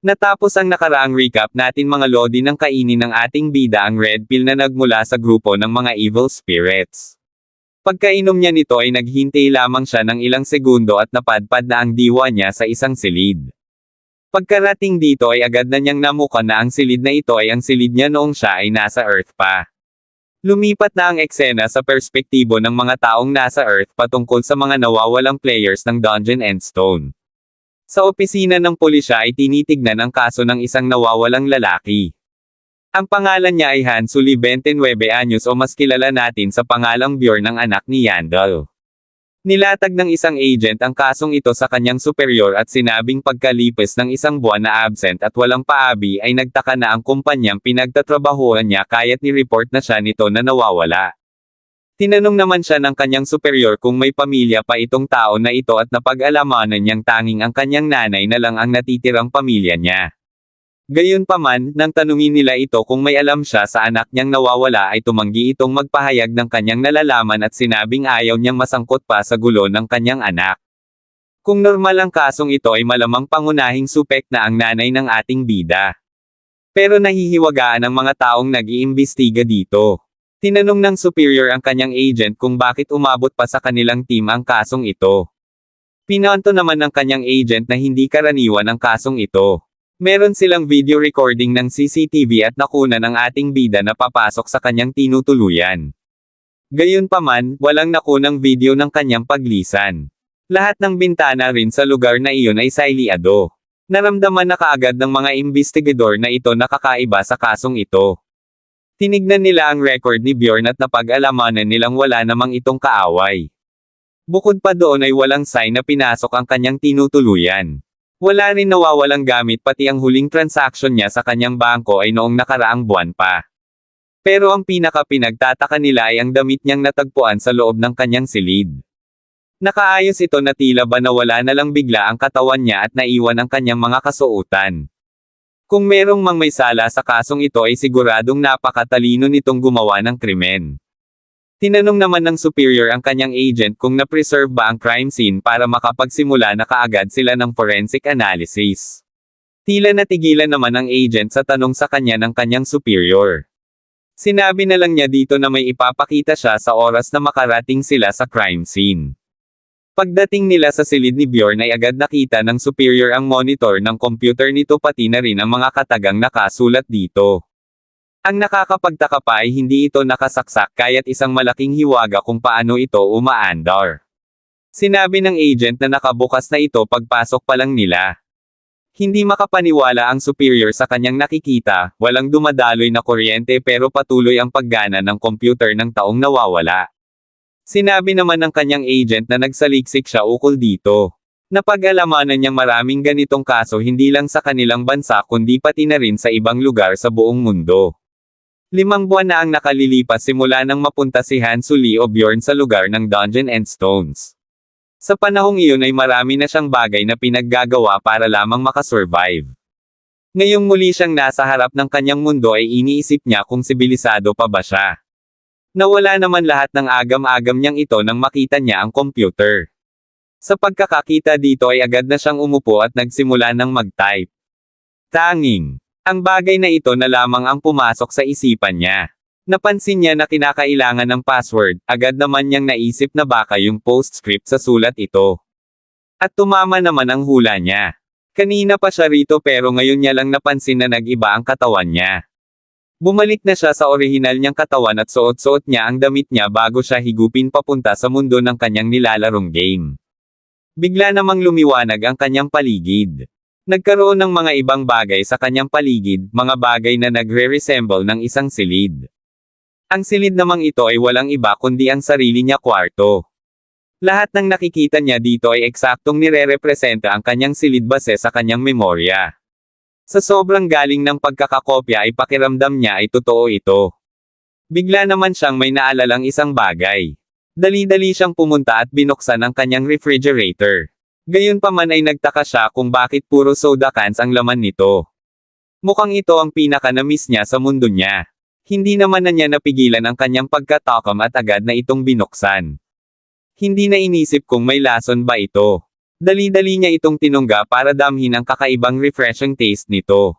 Natapos ang nakaraang recap natin mga lodi ng kainin ng ating bida ang red pill na nagmula sa grupo ng mga evil spirits. Pagkainom niya nito ay naghintay lamang siya ng ilang segundo at napadpad na ang diwa niya sa isang silid. Pagkarating dito ay agad na niyang namuka na ang silid na ito ay ang silid niya noong siya ay nasa Earth pa. Lumipat na ang eksena sa perspektibo ng mga taong nasa Earth patungkol sa mga nawawalang players ng Dungeon and Stone. Sa opisina ng pulisya ay tinitignan ang kaso ng isang nawawalang lalaki. Ang pangalan niya ay Hansuli 29 anyos o mas kilala natin sa pangalang Bjorn ng anak ni Yandel. Nilatag ng isang agent ang kasong ito sa kanyang superior at sinabing pagkalipis ng isang buwan na absent at walang paabi ay nagtaka na ang kumpanyang pinagtatrabahuan niya kaya't ni-report na siya nito na nawawala. Tinanong naman siya ng kanyang superior kung may pamilya pa itong tao na ito at napag-alamanan niyang tanging ang kanyang nanay na lang ang natitirang pamilya niya. Gayunpaman, nang tanungin nila ito kung may alam siya sa anak niyang nawawala ay tumanggi itong magpahayag ng kanyang nalalaman at sinabing ayaw niyang masangkot pa sa gulo ng kanyang anak. Kung normal ang kasong ito ay malamang pangunahing supek na ang nanay ng ating bida. Pero nahihiwagaan ang mga taong nag-iimbestiga dito. Tinanong ng superior ang kanyang agent kung bakit umabot pa sa kanilang team ang kasong ito. Pinanto naman ng kanyang agent na hindi karaniwan ang kasong ito. Meron silang video recording ng CCTV at nakuna ng ating bida na papasok sa kanyang tinutuluyan. Gayunpaman, walang nakunang video ng kanyang paglisan. Lahat ng bintana rin sa lugar na iyon ay siliado. Naramdaman na kaagad ng mga investigador na ito nakakaiba sa kasong ito. Tinignan nila ang record ni Bjorn at napag-alamanan nilang wala namang itong kaaway. Bukod pa doon ay walang sign na pinasok ang kanyang tinutuluyan. Wala rin nawawalang gamit pati ang huling transaction niya sa kanyang bangko ay noong nakaraang buwan pa. Pero ang pinaka pinagtataka nila ay ang damit niyang natagpuan sa loob ng kanyang silid. Nakaayos ito na tila ba nawala na lang bigla ang katawan niya at naiwan ang kanyang mga kasuotan. Kung merong mang may sala sa kasong ito ay siguradong napakatalino nitong gumawa ng krimen. Tinanong naman ng superior ang kanyang agent kung na-preserve ba ang crime scene para makapagsimula na kaagad sila ng forensic analysis. Tila natigilan naman ang agent sa tanong sa kanya ng kanyang superior. Sinabi na lang niya dito na may ipapakita siya sa oras na makarating sila sa crime scene. Pagdating nila sa silid ni Bjorn ay agad nakita ng superior ang monitor ng computer nito pati na rin ang mga katagang nakasulat dito. Ang nakakapagtaka pa ay hindi ito nakasaksak kaya't isang malaking hiwaga kung paano ito umaandar. Sinabi ng agent na nakabukas na ito pagpasok pa lang nila. Hindi makapaniwala ang superior sa kanyang nakikita, walang dumadaloy na kuryente pero patuloy ang paggana ng computer ng taong nawawala. Sinabi naman ng kanyang agent na nagsaliksik siya ukol dito. Napag-alamanan niyang maraming ganitong kaso hindi lang sa kanilang bansa kundi pati na rin sa ibang lugar sa buong mundo. Limang buwan na ang nakalilipas simula nang mapunta si Hansu Lee o Bjorn sa lugar ng Dungeon and Stones. Sa panahong iyon ay marami na siyang bagay na pinaggagawa para lamang makasurvive. Ngayong muli siyang nasa harap ng kanyang mundo ay iniisip niya kung sibilisado pa ba siya. Nawala naman lahat ng agam-agam niyang ito nang makita niya ang computer. Sa pagkakakita dito ay agad na siyang umupo at nagsimula ng mag-type. Tanging. Ang bagay na ito na lamang ang pumasok sa isipan niya. Napansin niya na kinakailangan ng password, agad naman niyang naisip na baka yung postscript sa sulat ito. At tumama naman ang hula niya. Kanina pa siya rito pero ngayon niya lang napansin na nag-iba ang katawan niya. Bumalik na siya sa orihinal niyang katawan at suot-suot niya ang damit niya bago siya higupin papunta sa mundo ng kanyang nilalarong game. Bigla namang lumiwanag ang kanyang paligid. Nagkaroon ng mga ibang bagay sa kanyang paligid, mga bagay na nagre-resemble ng isang silid. Ang silid namang ito ay walang iba kundi ang sarili niya kwarto. Lahat ng nakikita niya dito ay eksaktong nire-representa ang kanyang silid base sa kanyang memorya. Sa sobrang galing ng pagkakakopya ay pakiramdam niya ay totoo ito. Bigla naman siyang may naalalang isang bagay. Dali-dali siyang pumunta at binuksan ang kanyang refrigerator. Gayunpaman ay nagtaka siya kung bakit puro soda cans ang laman nito. Mukhang ito ang pinaka-namiss niya sa mundo niya. Hindi naman na niya napigilan ang kanyang pagkatakam at agad na itong binuksan. Hindi na inisip kung may lason ba ito. Dali-dali niya itong tinungga para damhin ang kakaibang refreshing taste nito.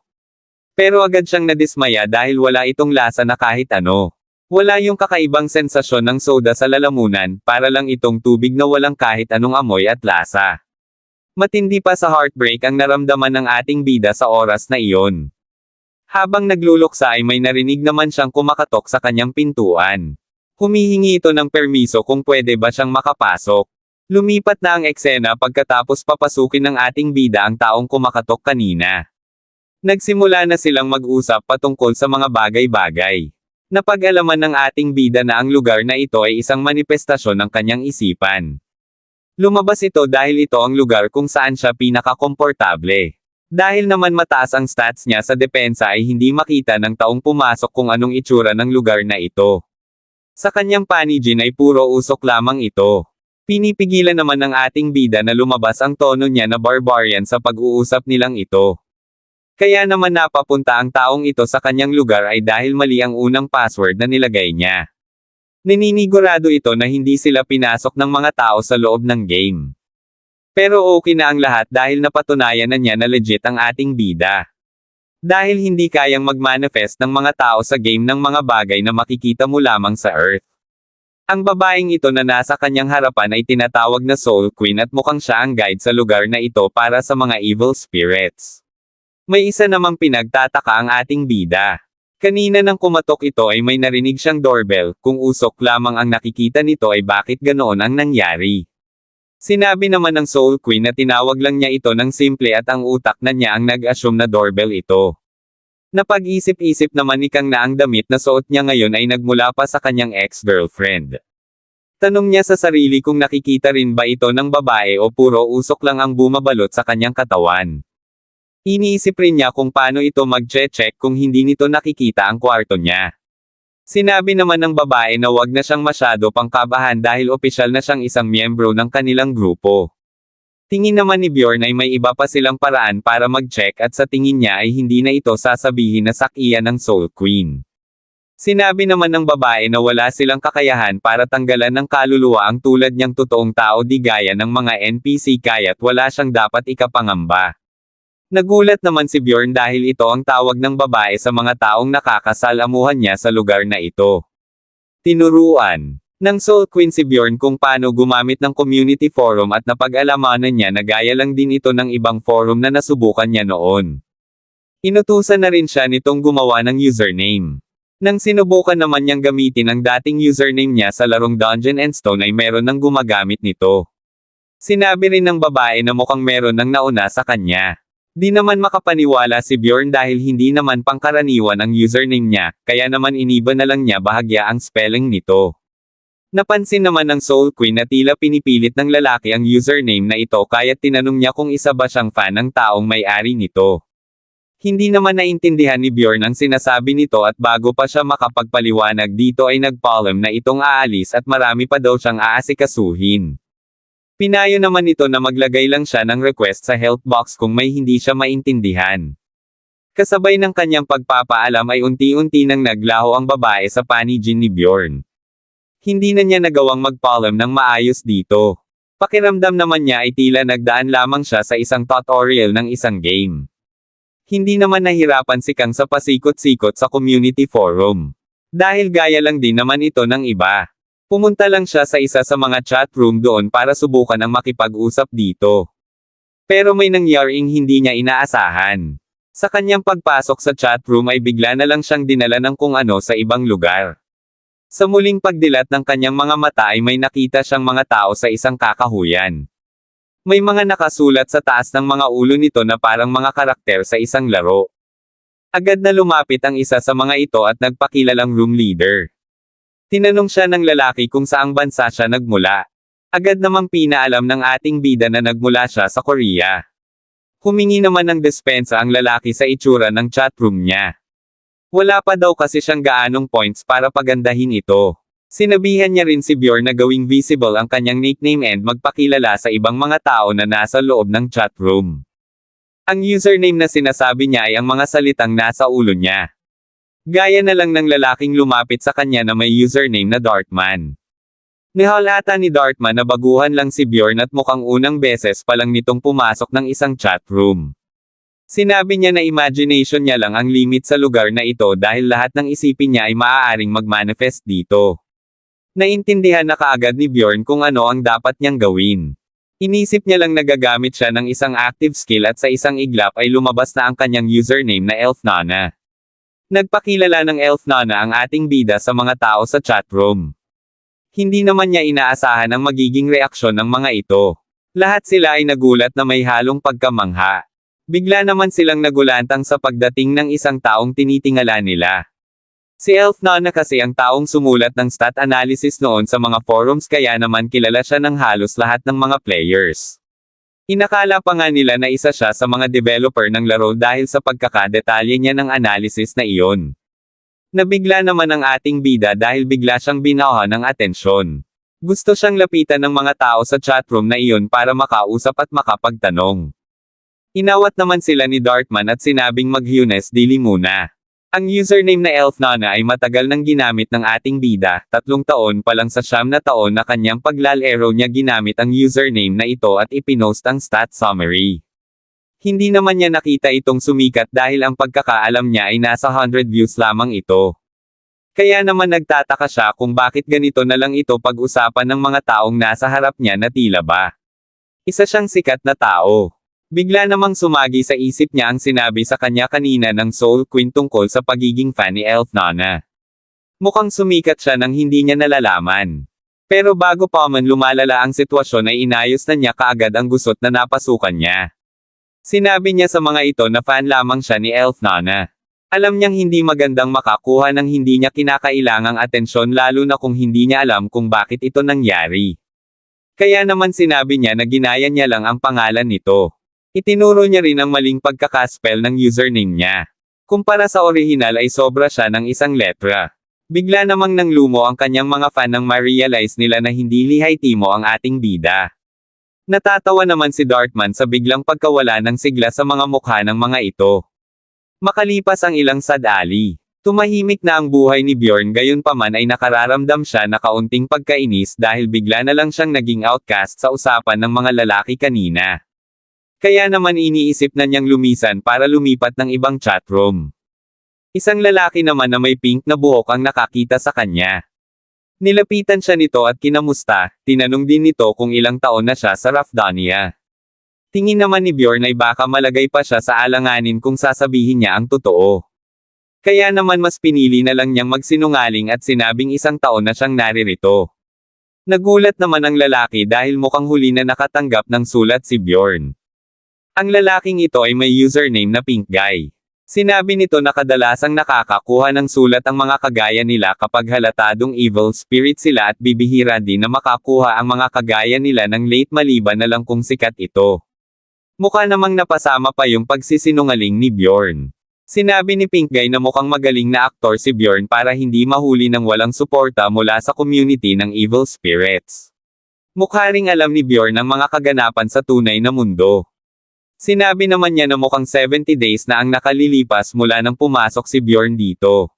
Pero agad siyang nadismaya dahil wala itong lasa na kahit ano. Wala yung kakaibang sensasyon ng soda sa lalamunan, para lang itong tubig na walang kahit anong amoy at lasa. Matindi pa sa heartbreak ang naramdaman ng ating bida sa oras na iyon. Habang nagluluksa ay may narinig naman siyang kumakatok sa kanyang pintuan. Humihingi ito ng permiso kung pwede ba siyang makapasok. Lumipat na ang eksena pagkatapos papasukin ng ating bida ang taong kumakatok kanina. Nagsimula na silang mag-usap patungkol sa mga bagay-bagay. Napag-alaman ng ating bida na ang lugar na ito ay isang manifestasyon ng kanyang isipan. Lumabas ito dahil ito ang lugar kung saan siya pinakakomportable. Dahil naman mataas ang stats niya sa depensa ay hindi makita ng taong pumasok kung anong itsura ng lugar na ito. Sa kanyang panijin ay puro usok lamang ito. Pinipigilan naman ng ating bida na lumabas ang tono niya na barbarian sa pag-uusap nilang ito. Kaya naman napapunta ang taong ito sa kanyang lugar ay dahil mali ang unang password na nilagay niya. Naninigurado ito na hindi sila pinasok ng mga tao sa loob ng game. Pero okay na ang lahat dahil napatunayan na niya na legit ang ating bida. Dahil hindi kayang mag-manifest ng mga tao sa game ng mga bagay na makikita mo lamang sa Earth. Ang babaeng ito na nasa kanyang harapan ay tinatawag na Soul Queen at mukhang siya ang guide sa lugar na ito para sa mga evil spirits. May isa namang pinagtataka ang ating bida. Kanina nang kumatok ito ay may narinig siyang doorbell, kung usok lamang ang nakikita nito ay bakit ganoon ang nangyari. Sinabi naman ng Soul Queen na tinawag lang niya ito ng simple at ang utak na niya ang nag-assume na doorbell ito. Napag-isip-isip naman ni Kang na ang damit na suot niya ngayon ay nagmula pa sa kanyang ex-girlfriend. Tanong niya sa sarili kung nakikita rin ba ito ng babae o puro usok lang ang bumabalot sa kanyang katawan. Iniisip rin niya kung paano ito mag-check kung hindi nito nakikita ang kwarto niya. Sinabi naman ng babae na wag na siyang masyado pang kabahan dahil opisyal na siyang isang miyembro ng kanilang grupo. Tingin naman ni Bjorn ay may iba pa silang paraan para mag-check at sa tingin niya ay hindi na ito sasabihin na sakiyan ng Soul Queen. Sinabi naman ng babae na wala silang kakayahan para tanggalan ng kaluluwa ang tulad niyang totoong tao di gaya ng mga NPC kaya't wala siyang dapat ikapangamba. Nagulat naman si Bjorn dahil ito ang tawag ng babae sa mga taong nakakasalamuhan niya sa lugar na ito. Tinuruan ng Soul Queen si Bjorn kung paano gumamit ng community forum at napag-alamanan niya na gaya lang din ito ng ibang forum na nasubukan niya noon. Inutusan na rin siya nitong gumawa ng username. Nang sinubukan naman niyang gamitin ang dating username niya sa larong Dungeon and Stone ay meron ng gumagamit nito. Sinabi rin ng babae na mukhang meron ng nauna sa kanya. Di naman makapaniwala si Bjorn dahil hindi naman pangkaraniwan ang username niya, kaya naman iniba na lang niya bahagya ang spelling nito. Napansin naman ng Soul Queen na tila pinipilit ng lalaki ang username na ito kaya't tinanong niya kung isa ba siyang fan ng taong may-ari nito. Hindi naman naintindihan ni Bjorn ang sinasabi nito at bago pa siya makapagpaliwanag dito ay nagpalm na itong aalis at marami pa daw siyang aasikasuhin. Pinayo naman ito na maglagay lang siya ng request sa help box kung may hindi siya maintindihan. Kasabay ng kanyang pagpapaalam ay unti-unti nang naglaho ang babae sa panijin ni Bjorn. Hindi na niya nagawang magpaalam ng maayos dito. Pakiramdam naman niya ay tila nagdaan lamang siya sa isang tutorial ng isang game. Hindi naman nahirapan si Kang sa pasikot-sikot sa community forum. Dahil gaya lang din naman ito ng iba. Pumunta lang siya sa isa sa mga chat room doon para subukan ang makipag-usap dito. Pero may nangyaring hindi niya inaasahan. Sa kanyang pagpasok sa chat room ay bigla na lang siyang dinala ng kung ano sa ibang lugar. Sa muling pagdilat ng kanyang mga mata ay may nakita siyang mga tao sa isang kakahuyan. May mga nakasulat sa taas ng mga ulo nito na parang mga karakter sa isang laro. Agad na lumapit ang isa sa mga ito at nagpakilalang room leader. Tinanong siya ng lalaki kung saang bansa siya nagmula. Agad namang pinaalam ng ating bida na nagmula siya sa Korea. Humingi naman ng despensa ang lalaki sa itsura ng chatroom niya. Wala pa daw kasi siyang gaanong points para pagandahin ito. Sinabihan niya rin si Bjorn na gawing visible ang kanyang nickname and magpakilala sa ibang mga tao na nasa loob ng chat room. Ang username na sinasabi niya ay ang mga salitang nasa ulo niya. Gaya na lang ng lalaking lumapit sa kanya na may username na Darkman. Nihalata ni Dartman na baguhan lang si Bjorn at mukhang unang beses pa lang nitong pumasok ng isang chat room. Sinabi niya na imagination niya lang ang limit sa lugar na ito dahil lahat ng isipin niya ay maaaring mag-manifest dito. Naintindihan na kaagad ni Bjorn kung ano ang dapat niyang gawin. Inisip niya lang nagagamit siya ng isang active skill at sa isang iglap ay lumabas na ang kanyang username na Elf Nana. Nagpakilala ng Elf Nana ang ating bida sa mga tao sa chatroom. Hindi naman niya inaasahan ang magiging reaksyon ng mga ito. Lahat sila ay nagulat na may halong pagkamangha. Bigla naman silang nagulantang sa pagdating ng isang taong tinitingala nila. Si Elf Nana kasi ang taong sumulat ng stat analysis noon sa mga forums kaya naman kilala siya ng halos lahat ng mga players. Inakala pa nga nila na isa siya sa mga developer ng laro dahil sa pagkakadetalye niya ng analysis na iyon. Nabigla naman ang ating bida dahil bigla siyang binawa ng atensyon. Gusto siyang lapitan ng mga tao sa chatroom na iyon para makausap at makapagtanong. Inawat naman sila ni Dartman at sinabing mag-Hunes dili muna. Ang username na Elf Nana ay matagal nang ginamit ng ating bida, tatlong taon pa lang sa siyam na taon na kanyang paglalaro niya ginamit ang username na ito at ipinost ang stat summary. Hindi naman niya nakita itong sumikat dahil ang pagkakaalam niya ay nasa 100 views lamang ito. Kaya naman nagtataka siya kung bakit ganito na lang ito pag-usapan ng mga taong nasa harap niya na tila ba. Isa siyang sikat na tao. Bigla namang sumagi sa isip niya ang sinabi sa kanya kanina ng Soul Queen tungkol sa pagiging fan ni Elf Nana. Mukhang sumikat siya nang hindi niya nalalaman. Pero bago pa man lumalala ang sitwasyon ay inayos na niya kaagad ang gusot na napasukan niya. Sinabi niya sa mga ito na fan lamang siya ni Elf Nana. Alam niyang hindi magandang makakuha ng hindi niya kinakailangang atensyon lalo na kung hindi niya alam kung bakit ito nangyari. Kaya naman sinabi niya na ginaya niya lang ang pangalan nito. Itinuro niya rin ang maling pagkakaspell ng username niya. Kumpara sa orihinal ay sobra siya ng isang letra. Bigla namang nang lumo ang kanyang mga fan nang ma-realize nila na hindi lihay timo ang ating bida. Natatawa naman si Dartman sa biglang pagkawala ng sigla sa mga mukha ng mga ito. Makalipas ang ilang sadali. Tumahimik na ang buhay ni Bjorn gayon paman ay nakararamdam siya na kaunting pagkainis dahil bigla na lang siyang naging outcast sa usapan ng mga lalaki kanina. Kaya naman iniisip na niyang lumisan para lumipat ng ibang chatroom. Isang lalaki naman na may pink na buhok ang nakakita sa kanya. Nilapitan siya nito at kinamusta, tinanong din nito kung ilang taon na siya sa Rafdania. Tingin naman ni Bjorn ay baka malagay pa siya sa alanganin kung sasabihin niya ang totoo. Kaya naman mas pinili na lang niyang magsinungaling at sinabing isang taon na siyang naririto. Nagulat naman ang lalaki dahil mukhang huli na nakatanggap ng sulat si Bjorn. Ang lalaking ito ay may username na Pink Guy. Sinabi nito na kadalasang nakakakuha ng sulat ang mga kagaya nila kapag halatadong evil spirit sila at bibihira din na makakuha ang mga kagaya nila ng late maliban na lang kung sikat ito. Mukha namang napasama pa yung pagsisinungaling ni Bjorn. Sinabi ni Pink Guy na mukhang magaling na aktor si Bjorn para hindi mahuli ng walang suporta mula sa community ng evil spirits. Mukha ring alam ni Bjorn ang mga kaganapan sa tunay na mundo. Sinabi naman niya na mukhang 70 days na ang nakalilipas mula nang pumasok si Bjorn dito.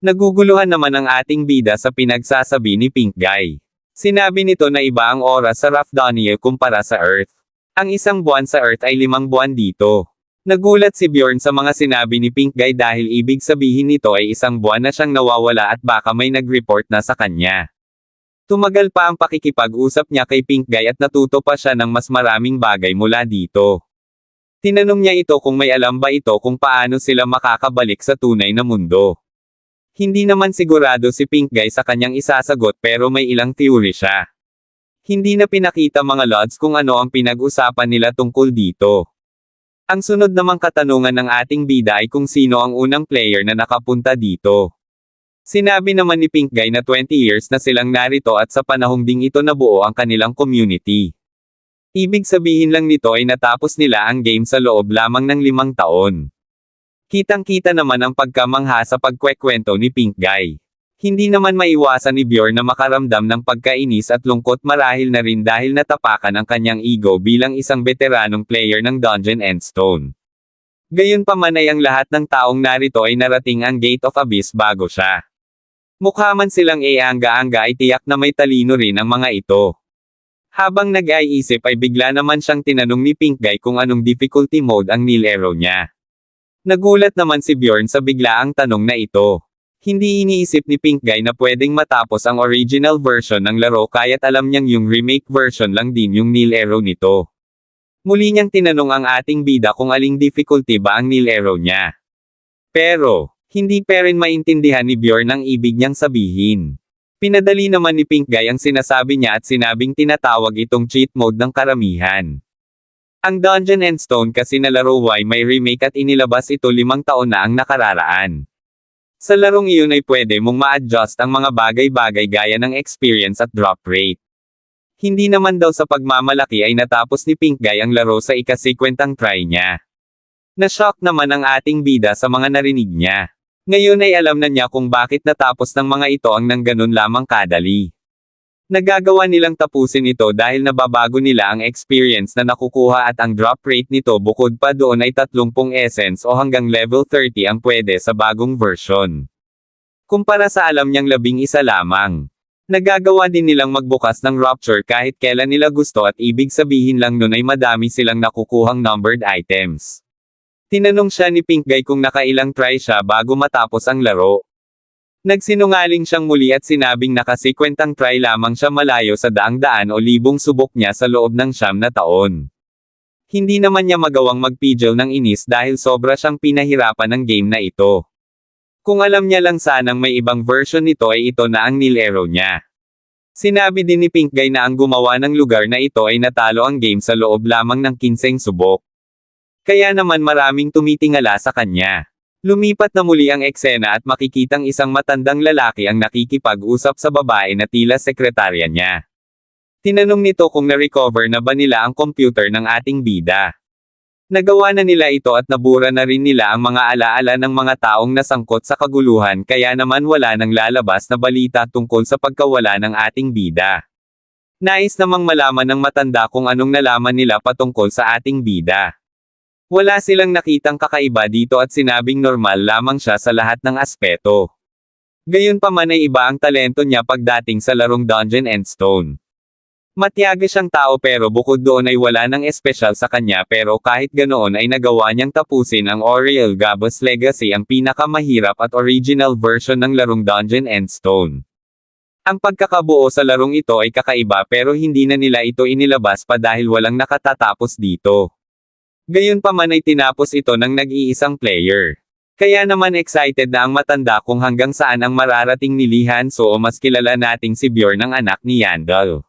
Naguguluhan naman ang ating bida sa pinagsasabi ni Pink Guy. Sinabi nito na iba ang oras sa Rafdania kumpara sa Earth. Ang isang buwan sa Earth ay limang buwan dito. Nagulat si Bjorn sa mga sinabi ni Pink Guy dahil ibig sabihin nito ay isang buwan na siyang nawawala at baka may nag-report na sa kanya. Tumagal pa ang pakikipag-usap niya kay Pink Guy at natuto pa siya ng mas maraming bagay mula dito. Tinanong niya ito kung may alam ba ito kung paano sila makakabalik sa tunay na mundo. Hindi naman sigurado si Pink Guy sa kanyang isasagot pero may ilang theory siya. Hindi na pinakita mga lods kung ano ang pinag-usapan nila tungkol dito. Ang sunod namang katanungan ng ating bida ay kung sino ang unang player na nakapunta dito. Sinabi naman ni Pink Guy na 20 years na silang narito at sa panahong ding ito nabuo ang kanilang community. Ibig sabihin lang nito ay natapos nila ang game sa loob lamang ng limang taon. Kitang-kita naman ang pagkamangha sa pagkwekwento ni Pink Guy. Hindi naman maiwasan ni Bjorn na makaramdam ng pagkainis at lungkot marahil na rin dahil natapakan ang kanyang ego bilang isang veteranong player ng Dungeon and Stone. Gayunpaman ay ang lahat ng taong narito ay narating ang Gate of Abyss bago siya. Mukha man silang eangga-angga ay tiyak na may talino rin ang mga ito. Habang nag-iisip ay bigla naman siyang tinanong ni Pink Guy kung anong difficulty mode ang nilaro niya. Nagulat naman si Bjorn sa biglaang tanong na ito. Hindi iniisip ni Pink Guy na pwedeng matapos ang original version ng laro kaya't alam niyang yung remake version lang din yung nilaro nito. Muli niyang tinanong ang ating bida kung aling difficulty ba ang nilaro niya. Pero, hindi pa rin maintindihan ni Bjorn ang ibig niyang sabihin. Pinadali naman ni Pink Guy ang sinasabi niya at sinabing tinatawag itong cheat mode ng karamihan. Ang Dungeon and Stone kasi na laro Y may remake at inilabas ito limang taon na ang nakararaan. Sa larong iyon ay pwede mong ma-adjust ang mga bagay-bagay gaya ng experience at drop rate. Hindi naman daw sa pagmamalaki ay natapos ni Pink Guy ang laro sa ikasikwentang try niya. Na-shock naman ang ating bida sa mga narinig niya. Ngayon ay alam na niya kung bakit natapos ng mga ito ang nang ganun lamang kadali. Nagagawa nilang tapusin ito dahil nababago nila ang experience na nakukuha at ang drop rate nito bukod pa doon ay 30 essence o hanggang level 30 ang pwede sa bagong version. Kumpara sa alam niyang labing isa lamang. Nagagawa din nilang magbukas ng Rapture kahit kailan nila gusto at ibig sabihin lang nun ay madami silang nakukuhang numbered items. Tinanong siya ni Pink Guy kung nakailang try siya bago matapos ang laro. Nagsinungaling siyang muli at sinabing nakasikwentang try lamang siya malayo sa daang-daan o libong subok niya sa loob ng siyam na taon. Hindi naman niya magawang magpijil ng inis dahil sobra siyang pinahirapan ng game na ito. Kung alam niya lang sanang may ibang version nito ay ito na ang nilero niya. Sinabi din ni Pink Guy na ang gumawa ng lugar na ito ay natalo ang game sa loob lamang ng 15 subok. Kaya naman maraming tumitingala sa kanya. Lumipat na muli ang eksena at makikitang isang matandang lalaki ang nakikipag-usap sa babae na tila sekretarya niya. Tinanong nito kung na-recover na ba nila ang computer ng ating bida. Nagawa na nila ito at nabura na rin nila ang mga alaala ng mga taong nasangkot sa kaguluhan kaya naman wala nang lalabas na balita tungkol sa pagkawala ng ating bida. Nais namang malaman ng matanda kung anong nalaman nila patungkol sa ating bida. Wala silang nakitang kakaiba dito at sinabing normal lamang siya sa lahat ng aspeto. Gayunpaman ay iba ang talento niya pagdating sa larong Dungeon and Stone. Matyaga siyang tao pero bukod doon ay wala nang espesyal sa kanya pero kahit ganoon ay nagawa niyang tapusin ang Oriel Gabos Legacy ang pinakamahirap at original version ng larong Dungeon and Stone. Ang pagkakabuo sa larong ito ay kakaiba pero hindi na nila ito inilabas pa dahil walang nakatatapos dito. Gayunpaman ay tinapos ito ng nag-iisang player. Kaya naman excited na ang matanda kung hanggang saan ang mararating ni Lee Hanso o mas kilala nating si Bjorn ang anak ni Yandel.